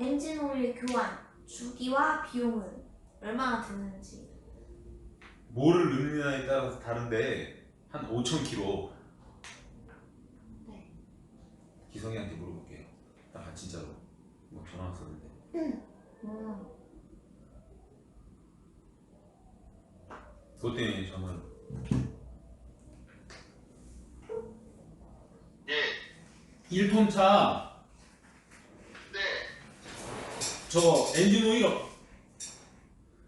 엔진 오일 교환 주기와 비용은 얼마나 드는지. 뭐를 넣느냐에 따라서 다른데 한 5,000km. 네. 기성이한테 물어볼게요. 아 진짜로. 뭐 전화 왔었는데. 음. 그것 때문에 저는 예, 1톤 차 네, 저거 엔진 오일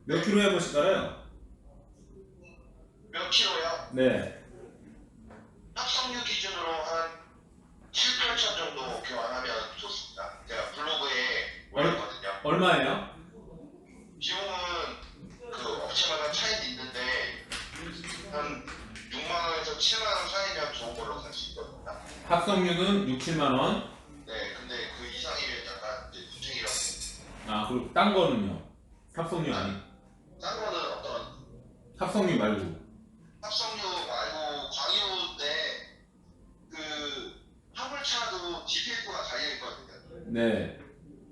몇 킬로에 한 번씩 갈아요? 몇 킬로요? 네. 합성유 기준으로 한 7, 8천 정도 교환하면 좋습니다. 제가 블로그에 올렸거든요. 얼마예요? 비용은 그 업체마다 차이는 있는데 한 6만 원에서 7만 원 사이면 좋은 걸로 살 수 있거든요. 합성유는 6, 7만 원. 그리고 딴 거는요? 합성유 아니. 딴 거는 어떤 합성유 말고. 합성유 말고 광유인데 그 화물차도 GPF가 달려 있거든요. 네.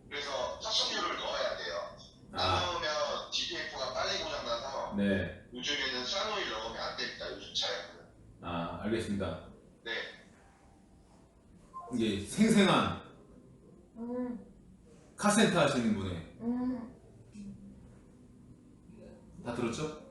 그래서 합성유를 넣어야 돼요. 안 아 넣으면 GPF가 빨리 고장나서 네. 요즘에는 쌍오일 넣으면 안 됩니다. 요즘 차량은. 아 알겠습니다. 네. 이게 생생한 음. 카센터 하시는 분의 음. 다 들었죠?